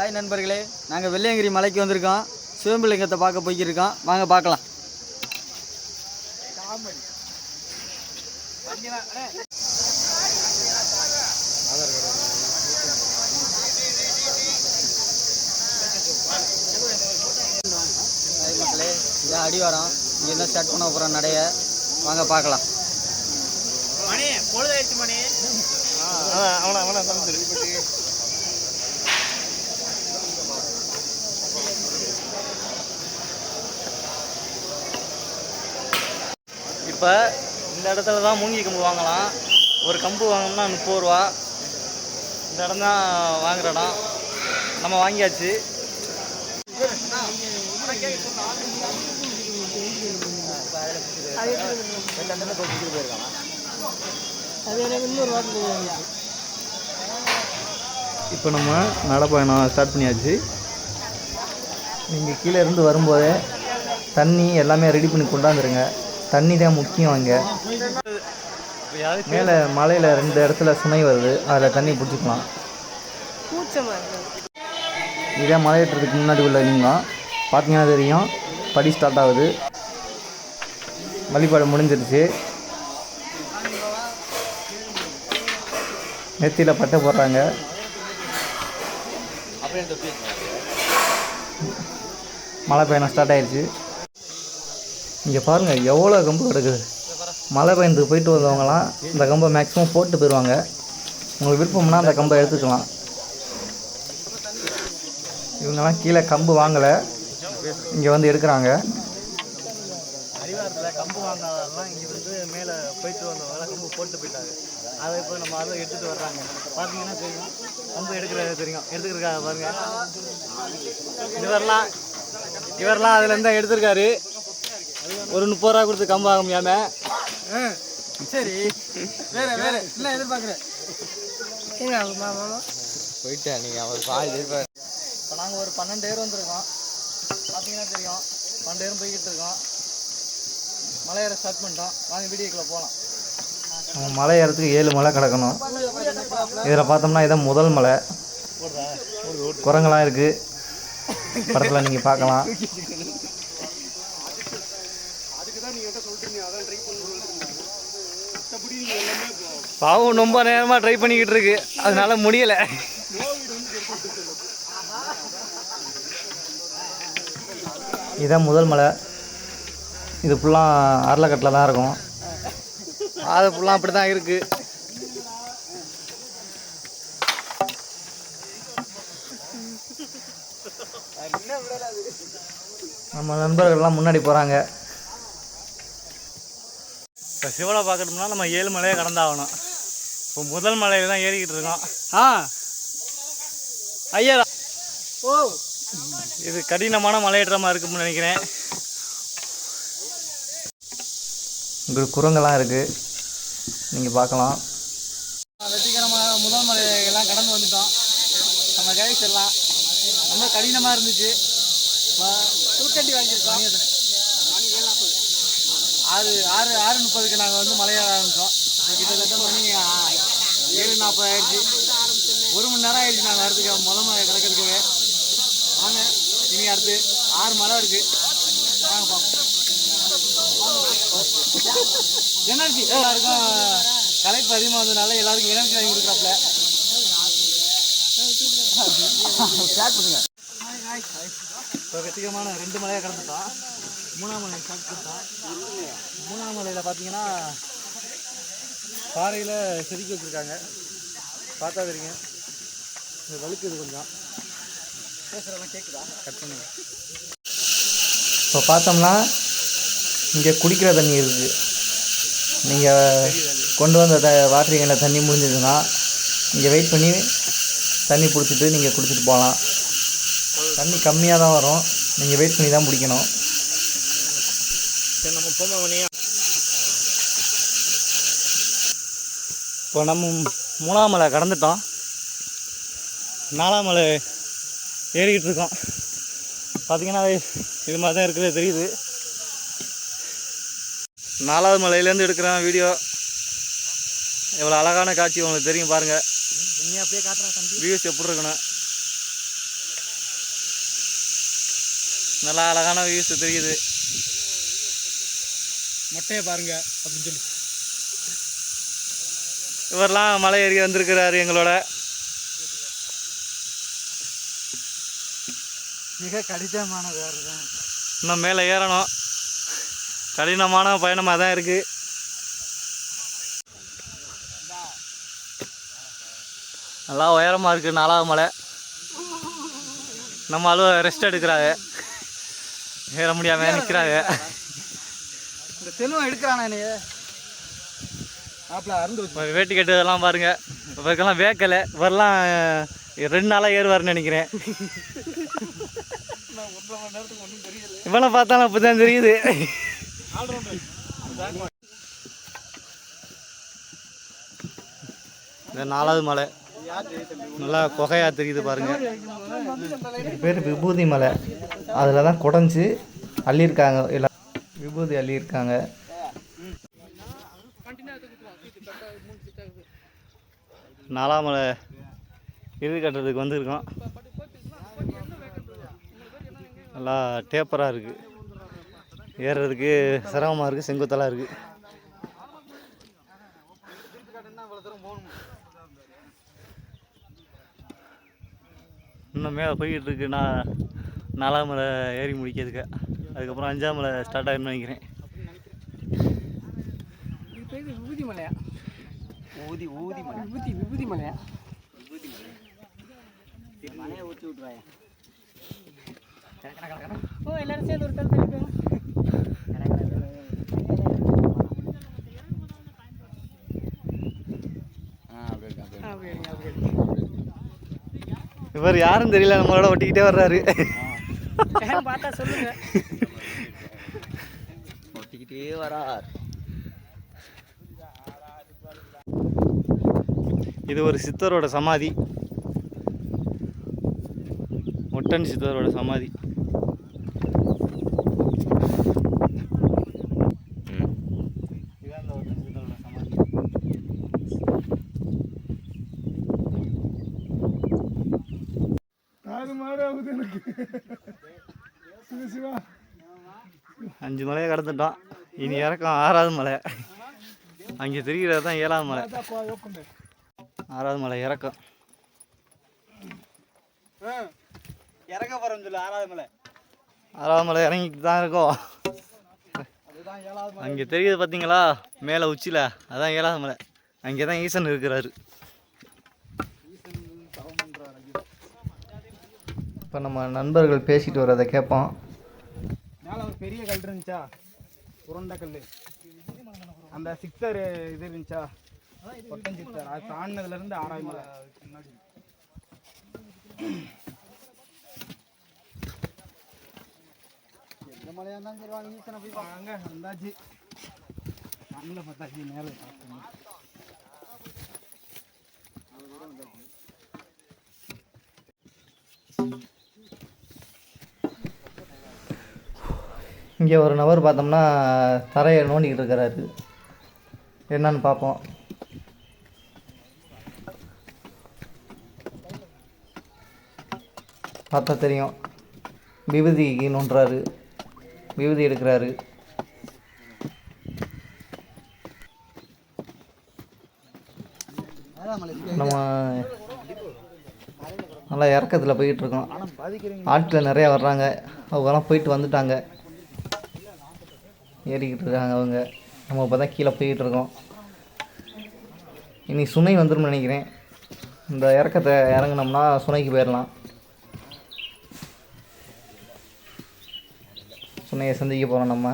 Hi நண்பர்களே நாங்கள் வெள்ளையங்கிரி மலைக்கு வந்திருக்கோம் சிவம்பலிங்கத்தை பார்க்க போய்க்கிருக்கோம் வாங்க பார்க்கலாம் மக்களே இதான் அடிவாரம் இங்கே என்ன ஸ்டார்ட் பண்ண போகிறோம் நடைய வாங்க பார்க்கலாம் மணி பொழுதாயிடுச்சு மணி அவனை அவனை இப்போ இந்த இடத்துல தான் மூங்கி கம்பு வாங்கலாம். ஒரு கம்பு வாங்கினோம்னா முப்பது ரூபா. இந்த இடம் தான் வாங்குகிற இடம். நம்ம வாங்கியாச்சு. இப்போ நம்ம நடைப்பயணம் ஸ்டார்ட் பண்ணியாச்சு. நீங்கள் கீழே இருந்து வரும்போதே தண்ணி எல்லாமே ரெடி பண்ணி கொண்டாந்துருங்க தண்ணி தான் முக்கியம் அங்கே. மேலே மலையில் ரெண்டு இடத்துல சுமை வருது. அதில் தண்ணி பிடிச்சிக்கலாம். இதே மலையேற்றத்துக்கு முன்னாடி உள்ள லிங்கம். பார்த்தீங்கன்னா தெரியும். படி ஸ்டார்ட் ஆகுது. வழிபாடு முடிஞ்சிருச்சு. நெத்தியில் பட்டை போடுறாங்க. மழை பயணம் ஸ்டார்ட் ஆயிடுச்சு இங்கே பாருங்கள் எவ்வளோ கம்பு கிடக்குது. மழை பயணத்துக்கு போயிட்டு வந்தவங்கலாம் இந்த கம்பை மேக்ஸிமம் போட்டு போயிடுவாங்க உங்களுக்கு விருப்பம்னா அந்த கம்பை எடுத்துக்கலாம். இவங்கெல்லாம் கீழே கம்பு வாங்கலை. இங்கே வந்து எடுக்கிறாங்க. அடிவாரத்தில் கம்பு வாங்கலாம் இங்கே வந்து மேலே போயிட்டு வந்தவங்க கம்பு போட்டு போயிட்டாங்க. அதை இப்போ நம்ம அதை எடுத்துகிட்டு வர்றாங்க. பார்த்தீங்கன்னா தெரியும். கம்பு எடுக்கிறது தெரியும். எடுத்துக்கிறக்காக பாருங்கள் இவரெலாம் இவரெலாம் அதில் இருந்தால் எடுத்திருக்காரு. ஒரு முப்பது ரூபா கொடுத்து கம்பு வாங்க முடியாம. சரி. வேற வேற. இல்லை எதிர்பார்க்குறேன் போயிட்டேன் நீங்கள் அவர் பாதி இப்போ நாங்கள் ஒரு பன்னெண்டு பேர் வந்திருக்கோம். பார்த்தீங்கன்னா தெரியும். பன்னெண்டு பேரும் போய்கிட்டு இருக்கோம். மலையேற ஸ்டார்ட் பண்ணிட்டோம். வாங்க வீடியோக்குள்ளே போகலாம் நம்ம மலை ஏறத்துக்கு ஏழு மலை கிடக்கணும். இதில் பார்த்தோம்னா இதான் முதல் மலை. குரங்கெல்லாம் இருக்குது படத்தில் நீங்கள் பார்க்கலாம். பாவம் ரொம்ப நேரமாக ட்ரை பண்ணிக்கிட்டு இருக்கு. அதனால முடியலை. இதான் முதல் மலை. இது ஃபுல்லாக அரளக்கட்டில் தான் இருக்கும். அது ஃபுல்லாக அப்படி தான் இருக்குது நம்ம நண்பர்கள்லாம் முன்னாடி போகிறாங்க இப்போ சிவனை பார்க்கணும்னா நம்ம ஏழு மலையை கடந்தாகணும். இப்போ முதல் மலையில தான் ஏறிக்கிட்டு இருக்கோம். ஆ. ஐயா ஓ. இது கடினமான மலையேற்றமாக இருக்கும்னு நினைக்கிறேன். இங்கே குரங்கெல்லாம் இருக்குது நீங்கள் பார்க்கலாம். வெற்றிகரமாக முதல் மலையெல்லாம் கடந்து வந்துட்டோம். நம்ம கைஸ் எல்லாம் ரொம்ப கடினமாக இருந்துச்சு. புல்கட்டி வாங்கியிருக்கோம். ஆறு ஆறு ஆறு முப்பதுக்கு நாங்கள் வந்து மலையேற ஆரம்பித்தோம் கிட்டத்தட்ட மணி ஏழு நாற்பது ஆயிடுச்சு ஒரு மணி நேரம் ஆயிடுச்சு நாங்கள் வரதுக்கு. முதல் மலை கிடக்கிறதுக்கு. வாங்க இனி அடுத்து ஆறு மலை இருக்குது வாங்க பார்ப்போம் எனர்ஜி எல்லாருக்கும் கலைப்பு அதிகமாக வந்ததுனால எல்லாருக்கும் எனர்ஜி வாங்கி கொடுக்குறாப்புல. இப்போ வெற்றிகரமான ரெண்டு மலையாக கடந்துட்டோம் மூணாம் மலை ஸ்டார்ட் பண்ணிட்டோம் மூணாம் மலையில் பார்த்தீங்கன்னா பாறையில் செதுக்கி வச்சுருக்காங்க. பார்த்தா தெரியுங்க இது வழுக்குது கொஞ்சம். பேசுகிறதெல்லாம் கேட்குதா கட் பண்ணுங்க இப்போ பார்த்தோம்னா இங்கே குடிக்கிற தண்ணி இருக்குது நீங்கள் கொண்டு வந்த த வாட்டர் கேனில் தண்ணி முடிஞ்சதுன்னா இங்கே வெயிட் பண்ணி தண்ணி பிடிச்சிட்டு நீங்கள் குடிச்சிட்டு போகலாம். தண்ணி கம்மியாக தான் வரும். நீங்கள் வெயிட் பண்ணி தான் பிடிக்கணும். சரி நம்ம போமா இப்போ நம்ம மூணாம் மலை கடந்துட்டோம். நாலாம் மலை ஏறிக்கிட்டு இருக்கோம். பார்த்தீங்கன்னா இது மாதிரி தான் இருக்கிறது தெரியுது. நாலாவது மலையிலேருந்து எடுக்கிறேன் வீடியோ எவ்வளோ அழகான காட்சி உங்களுக்கு தெரியும் பாருங்கள் அப்படியே காட்டுறேன் வியூஸ் எப்படி இருக்கணும்? நல்லா அழகான வியூஸ் தெரியுது. மொட்டையை பாருங்கள் அப்படின்னு சொல்லி. இவரெல்லாம் மலை ஏறி வந்திருக்கிறாரு எங்களோட. மிக கடினமான வேறு தான் இன்னும் மேலே ஏறணும். கடினமான பயணமாக தான் இருக்குது நல்லா உயரமாக இருக்குது நாலாவது மலை. நம்ம அளவு ரெஸ்ட் எடுக்கிறாங்க. ஏற முடியாமல் நிற்கிறாங்க இந்த தெலுவம் எடுக்கிறானா வேட்டி கட்டுறதெல்லாம் பாருங்கள் இவருக்கெல்லாம் வேக்கலை. இவரெல்லாம் ரெண்டு நாளாக ஏறுவார்னு நினைக்கிறேன். இவனை பார்த்தாலும் அப்போ தான் தெரியுது. இந்த நாலாவது மலை. நல்லா குகையாக தெரியுது பாருங்க. பேர் விபூதி மலை. அதில் தான் குடஞ்சி அள்ளியிருக்காங்க. எல்லாம் விபூதி அள்ளியிருக்காங்க. நாலாம் மலை இறுதி கட்டுறதுக்கு வந்திருக்கோம். நல்லா டேப்பராக இருக்குது ஏறுறதுக்கு சிரமமாக இருக்குது செங்குத்தலாக இருக்குது இன்னும் மேலே போய்கிட்டு இருக்கு நான் நாலாம் மலை ஏறி முடிக்கிறதுக்கு. அதுக்கப்புறம் அஞ்சாம் மலை ஸ்டார்ட் ஆகிருன்னு நினைக்கிறேன் இது பேர் விபூதி மலையா ஊதி ஊதி மலை விபூதி விபூதி மலையா மலையை ஊற்றி விட்ருவாங்க ஓ எல்லாரும் சேர்ந்து ஒரு தள்ளிக்கோங்க இவர் யாரும் தெரியல நம்மளோட ஒட்டிக்கிட்டே வர்றாரு பார்த்தா சொல்லுங்க. ஒட்டிக்கிட்டே வரார் இது ஒரு சித்தரோட சமாதி. ஒட்டன் சித்தரோட சமாதி. அஞ்சு மலையை கடந்துட்டோம் இனி இறக்கம் ஆறாவது மலை. அங்கே தெரிகிறது தான் ஏழாவது மலை. ஆறாவது மலை இறக்கம். இறங்க போகிறோம் சொல்லு ஆறாவது மலை. ஆறாவது மலை இறங்கிட்டு தான் இருக்கோம். அதுதான் ஏழாவது அங்கே தெரியுது பார்த்தீங்களா? மேலே உச்சியில். அதான் ஏழாவது மலை. அங்கே தான் ஈசன் இருக்கிறாரு. இப்போ நம்ம நண்பர்கள் பேசிட்டு வரதை கேட்போம். மேலே ஒரு பெரிய கல் இருந்துச்சா? உருண்டை கல் அந்த சிக்ஸர் இது இருந்துச்சா? ஒட்டன் சிக்ஸர் அது தாண்டினதுல இருந்து ஆறாவது மலை எந்த மலையாக இருந்தாலும் சரி வாங்க ஈசனை போய் வாங்க வந்தாச்சு. மண்ணில் பார்த்தாச்சு மேலே பார்த்தோம் இங்கே ஒரு நபர் பார்த்தோம்னா தரையை நோண்டிக்கிட்டு இருக்கிறாரு. என்னன்னு பார்ப்போம். பார்த்தா தெரியும். விபூதிக்கு நோண்டுறாரு விபூதி எடுக்கிறாரு. நம்ம நல்லா இறக்கத்தில் போய்கிட்டு இருக்கோம் ஆட்கள் நிறையா வர்றாங்க. அவங்கெல்லாம் போயிட்டு வந்துட்டாங்க. ஏறிக்கிட்டு இருக்காங்க அவங்க. நம்ம இப்போ தான் கீழே போய்கிட்டு இருக்கோம் இனி சுனை வந்துடும் நினைக்கிறேன். இந்த இறக்கத்தை இறங்குனோம்னா சுனைக்கு போயிடலாம். சுனையை சந்திக்க போகிறோம் நம்ம.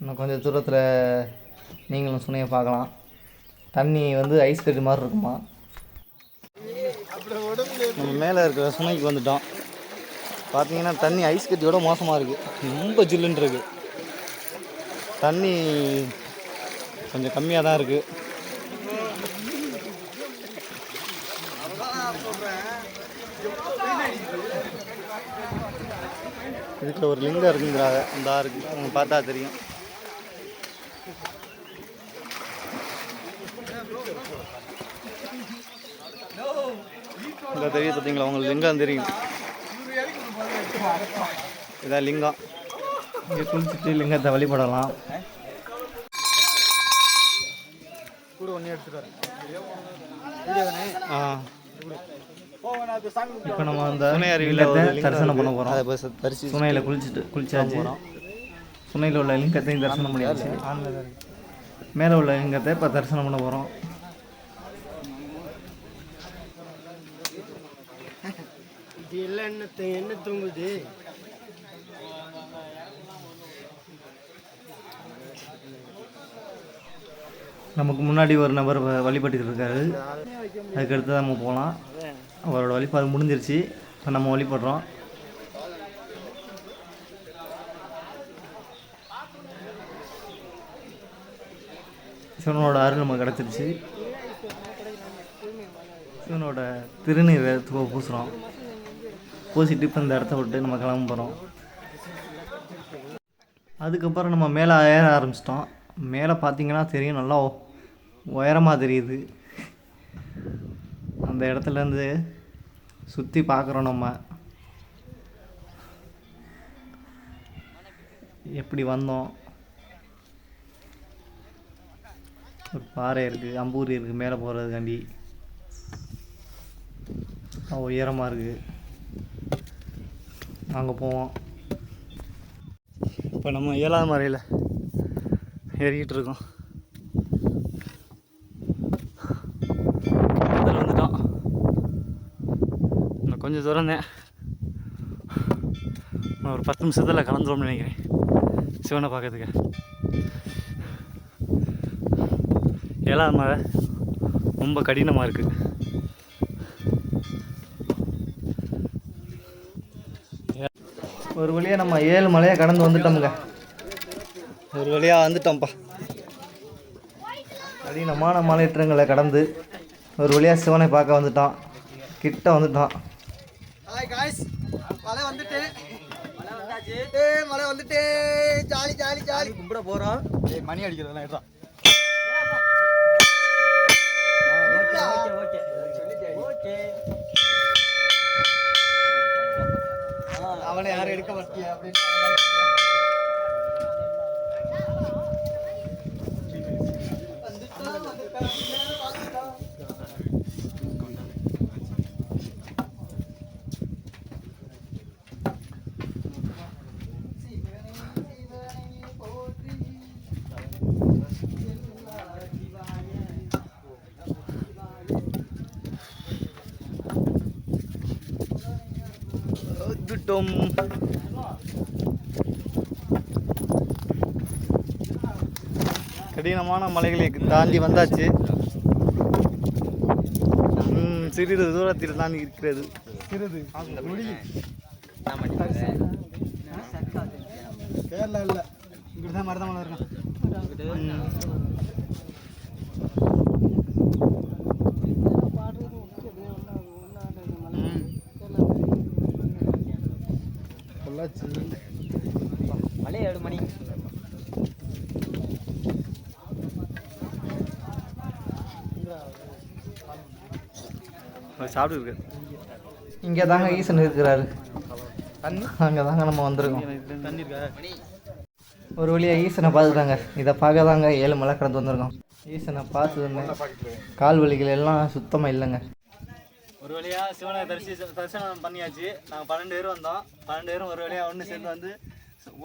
இன்னும் கொஞ்சம் தூரத்தில் நீங்களும் சுனையை பார்க்கலாம். தண்ணி வந்து ஐஸ் கட்டி மாதிரி இருக்குமா? நம்ம மேலே இருக்கிற சுனைக்கு வந்துட்டோம். பார்த்தீங்கன்னா தண்ணி ஐஸ் கட்டியோட மோசமாக இருக்குது ரொம்ப ஜில்லுன்னு இருக்குது தண்ணி கொஞ்சம் கம்மியாக தான் இருக்குது இதுக்குள்ள ஒரு லிங்கம் இருக்குங்கிறாங்க. அந்த இருக்கு. அவங்க பார்த்தா தெரியும். இங்கே தெரியும் பார்த்தீங்களா உங்களுக்கு லிங்கம் தெரியும். இதான் லிங்கம். இங்கே குளிச்சுட்டு லிங்கத்தை வழிபடலாம். கூட ஒன்றே எடுத்துட்டு ஆ. இப்போ நம்ம அந்த சுனை அருவியில் தரிசனம் பண்ண. போகிறோம் அதை தரிசி சுனையில் குளிச்சுட்டு குளிச்சாச்சு. சுனையில் உள்ள லிங்கத்தையும் தரிசனம் பண்ணியாச்சு மேலே உள்ள லிங்கத்தை இப்போ தரிசனம் பண்ண போகிறோம் என்ன தூங்குது? நமக்கு முன்னாடி ஒரு நபர் வழிபட்டுக்கிட்டு இருக்காரு. அதுக்கடுத்து தான் நம்ம போகலாம் அவரோட வழிபாடு முடிஞ்சிருச்சு. இப்போ நம்ம வழிபடுறோம் சிவனோட அருள் நமக்கு கிடச்சிருச்சு. சிவனோட திருநீரை பூசுகிறோம் பூசிட்டு இப்போ இந்த இடத்த விட்டு நம்ம கிளம்ப போகிறோம் அதுக்கப்புறம் நம்ம மேலே ஏற ஆரம்பிச்சிட்டோம். மேலே பார்த்தீங்கன்னா தெரியும் நல்லா உயரமாக தெரியுது. அந்த இடத்துலேருந்து சுற்றி பார்க்குறோம் நம்ம. எப்படி வந்தோம்? ஒரு பாறை இருக்குது அம்பூரி இருக்குது மேலே போகிறதுக்காண்டி உயரமாக இருக்குது அங்கே போவோம். இப்போ நம்ம ஏழாவது மறையில் ஏறிக்கிட்டு இருக்கோம் பக்கத்தில் வந்துட்டோம் இன்னும் கொஞ்சம் தூரம் தான். ஒரு பத்து நிமிஷத்தில் கலந்துரும்னு நினைக்கிறேன். சிவனை பார்க்கறதுக்கு. ஏழாவது மலை. ரொம்ப கடினமாக இருக்குது ஒரு வழியாக நம்ம ஏழு மலையை கடந்து வந்துட்டோமுங்க ஒரு வழியாக வந்துட்டோம்ப்பா. கடினமான மலையேற்றங்களை கடந்து ஒரு வழியாக சிவனை பார்க்க வந்துட்டோம். கிட்ட வந்துட்டோம். காய்ஸ் மழை வந்துட்டு. மழை வந்துட்டு. Jolly jolly jolly. கும்பிட போறோம். ஏய் மணி அடிக்கிறதெல்லாம் எடுறா. அவனை யாரும் எடுக்க மாட்டியா அப்படின்னு வந்துட்டோம் கடினமான மலைகளை தாண்டி வந்தாச்சு. சிறிது தூரத்தில் தான் இருக்கிறது. சிறிது. கேரளா இல்லை. இங்கிட்டு தான் மருதமலை இருக்கான் பொள்ளாச்சி மழை ஏழு மணி. சாப்பிட்டு இங்கே தாங்க ஈசன் இருக்கிறாரு. தண்ணி? அங்கே தாங்க நம்ம வந்திருக்கோம். தண்ணி இருக்கா? ஒரு வழியாக ஈசனை பார்த்துட்டாங்க இதை பார்க்க தாங்க ஏழு மலை கடந்து வந்திருக்கோம். ஈசனை பார்த்ததுமே கால் வலிகள் எல்லாம் சுத்தமாக இல்லைங்க. ஒரு வழியா சிவனை தரிசி தரிசனம் பண்ணியாச்சு. நாங்கள் பன்னெண்டு பேரும் வந்தோம். பன்னெண்டு பேரும் ஒரு வழியா ஒன்று சேர்ந்து வந்து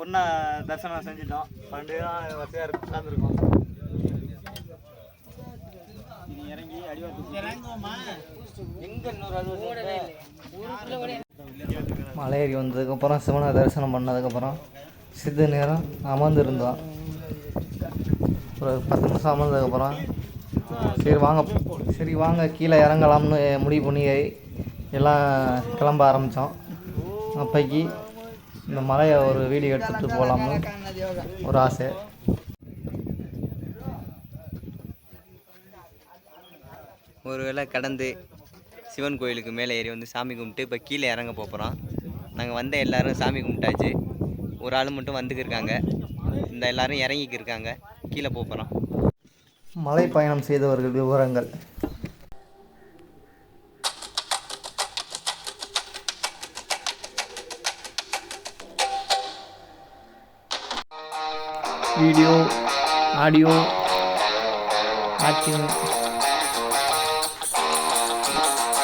ஒன்றா தரிசனம் செஞ்சுட்டோம். பன்னெண்டு பேரும் வசதியாக இருக்கு உட்காந்துருக்கோம் இறங்கி அடிவாரத்துக்கு மலை ஏறி வந்ததுக்கப்புறம் சிவனை தரிசனம் பண்ணதுக்கப்புறம் சித்த நேரம் அமர்ந்திருந்தோம். ஒரு பத்து நிமிஷம் அமர்ந்ததுக்கப்புறம் சரி வாங்க. சரி வாங்க. கீழே இறங்கலாம்னு முடிவு பண்ணி எல்லாம் கிளம்ப ஆரம்பித்தோம் அப்பைக்கு இந்த மலையை ஒரு வீடியோ எடுத்துகிட்டு போகலாம்னு ஒரு ஆசை. ஒரு வேளை கடந்து சிவன் கோயிலுக்கு மேலே ஏறி வந்து சாமி கும்பிட்டு இப்போ கீழே இறங்க போகிறோம் நாங்கள் வந்த எல்லோரும் சாமி கும்பிட்டாச்சு. ஒரு ஆள் மட்டும் வந்துக்கிருக்காங்க. இந்த எல்லோரும் இறங்கிக்கிருக்காங்க. கீழே போகிறோம் மலை பயணம் செய்தவர்கள் விவரங்கள். Video audio acting